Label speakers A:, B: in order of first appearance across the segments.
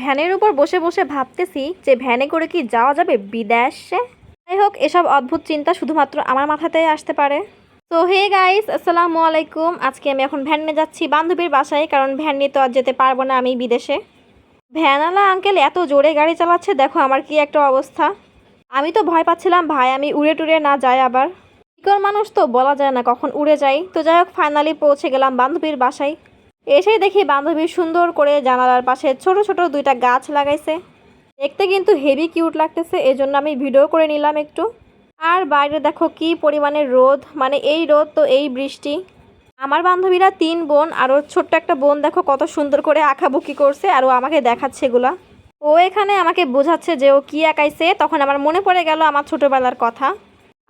A: ভ্যানের উপর বসে বসে ভাবতেছি যে ভ্যানে করে কি যাওয়া যাবে বিদেশে? যাই হোক, এসব অদ্ভুত চিন্তা শুধুমাত্র আমার মাথাতেই আসতে পারে। তো হে গাইস, আসসালামু আলাইকুম। আজকে আমি এখন ভ্যানে যাচ্ছি বান্ধবীর বাসায়, কারণ ভ্যান নিয়ে তো আর যেতে পারব না আমি বিদেশে। ভ্যানওয়ালা আঙ্কেল এত জোরে গাড়ি চালাচ্ছে, দেখো আমার কি একটা অবস্থা। আমি তো ভয় পাচ্ছিলাম, ভাই, আমি উড়ে টুড়ে না যাই আবার। মানুষ তো বলা যায় না কখন উড়ে যাই তো যাই হোক ফাইনালি পৌঁছে গেলাম বান্ধবীর বাসায়। এসেই দেখি বান্ধবী সুন্দর করে জানালার পাশে ছোট ছোট দুইটা গাছ লাগাইছে। দেখতে কিন্তু হেভি কিউট লাগতেছে, এজন্য আমি ভিডিও করে নিলাম একটু। আর বাইরে দেখো কি পরিমাণে রোদ মানে এই রোদ তো এই বৃষ্টি। আমার বান্ধবীরা তিন বোন, আর ওর ছোট্ট একটা বোন দেখো কত সুন্দর করে আঁকাবুকি করছে, আর ও আমাকে দেখাচ্ছে এগুলা। ও এখানে আমাকে বোঝাচ্ছে যে ও কি আঁকাইছে, তখন আমার মনে পড়ে গেল আমার ছোটোবেলার কথা।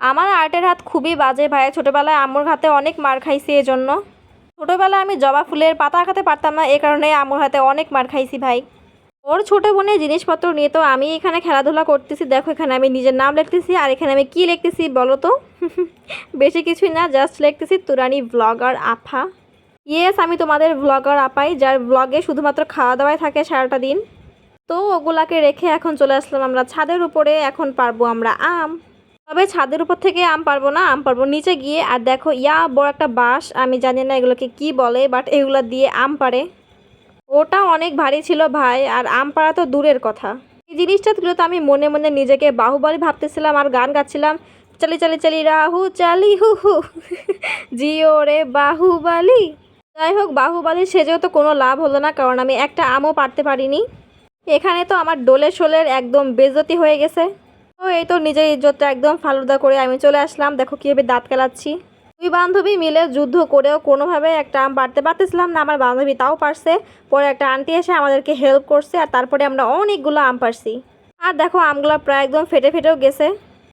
A: আমার আর্টের হাত খুবই বাজে ভাই, ছোটোবেলায় আম্মুর হাতে অনেক মার খাইছি এজন্য। ছোটোবেলায় আমি জবা ফুলের পাতা আঁকাতে পারতাম না, এ কারণে আমার হাতে অনেক মার খাইছি ভাই। ওর ছোটো বোনের জিনিসপত্র নিয়ে তো আমি এখানে খেলাধুলা করতেছি, দেখো এখানে আমি নিজের নাম লিখতেছি আর এখানে আমি কি লিখতেছি বলো তো? বেশি কিছুই না জাস্ট লিখতেছি তুরানি ব্লগার আফা ইয়েস আমি তোমাদের ব্লগার আপাই, যার ব্লগে শুধুমাত্র খাওয়া দাওয়াই থাকে সারাটা দিন। তো ওগুলাকে রেখে এখন চলে আসলাম আমরা ছাদের উপরে, এখন পারব আমরা আম। তবে ছাদের উপর থেকে আম পারব না, আম পারব নিচে গিয়ে। আর দেখো, ইয়া বড় একটা বাঁশ, আমি জানি না এগুলোকে কি বলে বাট এগুলো দিয়ে আম পারে ওটা অনেক ভারী ছিল ভাই, আর আম পাড়া তো দূরের কথা। এই জিনিসটা তো আমি মনে মনে নিজেকে বাহুবলী ভাবতেছিলাম আর গান গাচ্ছিলাম। চালি চালি চালি, রাহু, চালি, হু হু। জিও রে বাহুবালি। যাই হোক, বাহুবালি সেজেও তো কোনো লাভ হলো না, কারণ আমি একটা আমও পারতে পারিনি। এখানে তো আমার ডোলে শোলের একদম বেজতি হয়ে গেছে। তো এই তো নিজের ইজ্জতটা একদম ফালুদা করে আমি চলে আসলাম। দেখো কীভাবে দাঁত কেলাচ্ছি। দুই বান্ধবী মিলে যুদ্ধ করেও কোনোভাবে একটা আম পারতে পারতেছিলাম না, আমার বান্ধবী তাও পারছে। পরে একটা আন্টি এসে আমাদেরকে হেল্প করছে আর তারপরে আমরা অনেকগুলো আম পারছি আর দেখো আমগুলো প্রায় একদম ফেটে ফেটেও গেছে।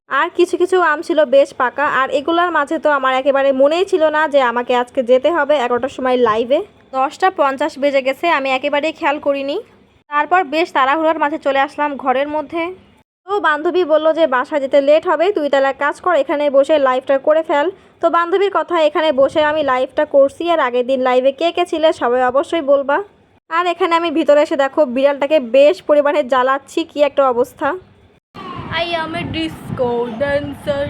A: আর কিছু কিছু আম ছিল বেশ পাকা, আর এগুলোর মাঝে তো আমার একেবারে মনেই ছিল না যে আমাকে আজকে যেতে হবে এগারোটার সময় লাইভে দশটা পঞ্চাশ বেজে গেছে, আমি একেবারেই খেয়াল করিনি। তারপর বেশ তাড়াহুড়োর মাঝে চলে আসলাম ঘরের মধ্যে। তো বান্ধবী বলল যে বাসা যেতে লেট হবে তুই তাহলে কাজ কর এখানে বসে লাইভটা করে ফেল। তো বান্ধবীর কথা এখানে বসে আমি লাইভটা করছি আর আগের দিন লাইভে কে কে ছিলে সবাই অবশ্যই বলবা। আর এখানে আমি ভিতরে এসে দেখো বিড়ালটাকে বেশ পরিমাণে জ্বালাচ্ছি কি একটা অবস্থা।
B: Dancer.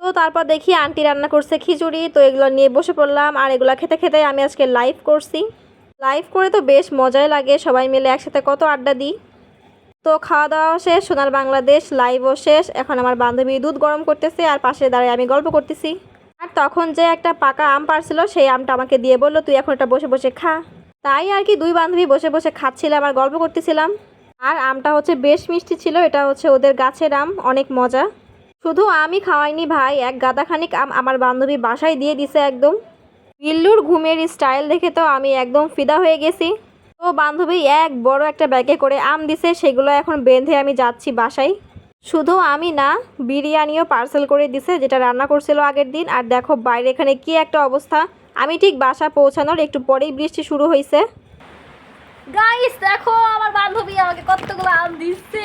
A: তো তারপর দেখি আন্টি রান্না করছে খিচুড়ি তো এগুলো নিয়ে বসে পড়লাম আর এগুলো খেতে খেতে আমি আজকে লাইভ করছি। লাইভ করে তো বেশ মজাই লাগে সবাই মিলে একসাথে কত আড্ডা দিই। তো খাওয়া দাওয়া শেষ, সোনার বাংলাদেশ লাইভও শেষ। এখন আমার বান্ধবী দুধ গরম করতেছে আর পাশে দাঁড়িয়ে আমি গল্প করতেছি। আর তখন যে একটা পাকা আম পারছিল, সেই আমটা আমাকে দিয়ে বলল, তুই এখন এটা বসে বসে খা। তাই আর কি দুই বান্ধবী বসে বসে খাচ্ছিলাম আর গল্প করতেছিলাম। আর আমটা হচ্ছে বেশ মিষ্টি ছিল, এটা হচ্ছে ওদের গাছের আম, অনেক মজা। শুধু আমি খাওয়াইনি ভাই, এক গাদাখানিক আম আমার বান্ধবী বাসায় দিয়ে দিছে একদম। বিল্লুর ঘুমের স্টাইল দেখে তো আমি একদম ফিদা হয়ে গেছি। তো বান্ধবী এক বড় একটা ব্যাগে করে আম দিছে, সেগুলো এখন বেঁধে আমি যাচ্ছি বাসায়। শুধু আমি না, বিরিয়ানিও পার্সেল করে দিছে, যেটা রান্না করছিল আগের দিন। আর দেখো বাইরে এখানে কি একটা অবস্থা। আমি ঠিক বাসা পৌঁছানোর একটু পরেই বৃষ্টি শুরু হয়েছে
B: গাইস দেখো, আমার বান্ধবী আমাকে কতগুলো আম দিচ্ছে।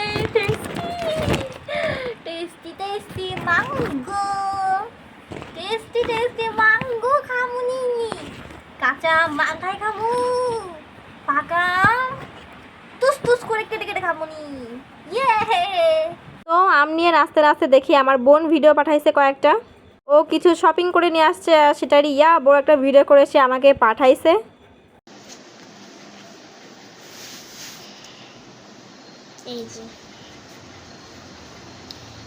B: Tasty tasty mango tasty tasty mango খামুনি। কাঁচা মাখায় খামু। পাকা। আম তুস তুস করে কেটে কেটে খামুনি ইয়ে
A: তো আম নিয়ে নাচতে নাচতে দেখি আমার বোন ভিডিও পাঠাইছে কয়েকটা। ও কিছু শপিং করে নিয়ে আসছে সেটারই ইয়া বড় একটা ভিডিও করে সে আমাকে পাঠাইছে।
C: এই যে।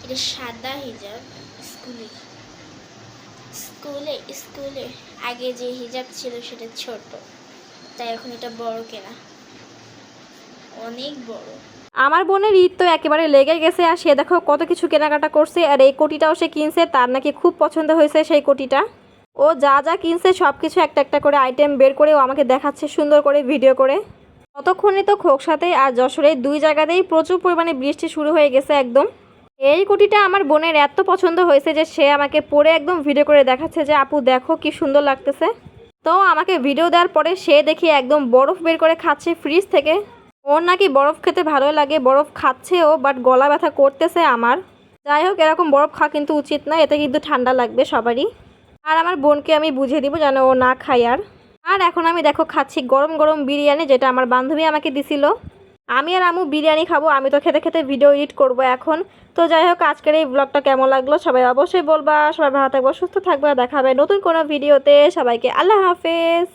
C: এটা সাদা হিজাব স্কুলে। স্কুলে স্কুলে। আগে যে হিজাব ছিল সেটা ছোট। তাই এখন এটা বড় কেনা। অনেক বড়।
A: আমার বোনের ঈদ তো একেবারে লেগে গেছে, আর সে দেখো কত কিছু কেনাকাটা করছে, আর এই কোটিটাও সে কিনছে, তার নাকি খুব পছন্দ হয়েছে সেই কোটিটা। ও যা যা কিনছে সব কিছু একটা একটা করে আইটেম বের করে ও আমাকে দেখাচ্ছে সুন্দর করে ভিডিও করে। ততক্ষণে তো খোকসাতে আর যশোরে দুই জায়গাতেই প্রচুর পরিমাণে বৃষ্টি শুরু হয়ে গেছে একদম। এই কুটিটা আমার বোনের এত পছন্দ হয়েছে যে সে আমাকে পরে একদম ভিডিও করে দেখাচ্ছে যে, আপু, দেখো কি সুন্দর লাগতেছে। তো আমাকে ভিডিও দেওয়ার পরে সে দেখি একদম বরফ বের করে খাচ্ছে ফ্রিজ থেকে। ওর নাকি বরফ খেতে ভালো লাগে, বরফ খাচ্ছেও বাট গলা ব্যথা করতেছে আমার। যাই হোক, এরকম বরফ খাওয়া কিন্তু উচিত না এতে কিন্তু ঠান্ডা লাগবে সবারই। আর আমার বোনকে আমি বুঝিয়ে দিব যেন ও না খাই আর। আর এখন আমি দেখো, খাচ্ছি গরম গরম বিরিয়ানি, যেটা আমার বান্ধবী আমাকে দিছিল। আমি আর আমু বিরিয়ানি খাব, আমি তো খেতে খেতে ভিডিও এডিট করব এখন। তো যাই হোক, আজকের এই ব্লগটা কেমন লাগল সবাই অবশ্যই বলবা। সবাই ভালো থাকব, সুস্থ থাকবে। দেখাবে নতুন কোনো ভিডিওতে সবাইকে আল্লাহ হাফেজ।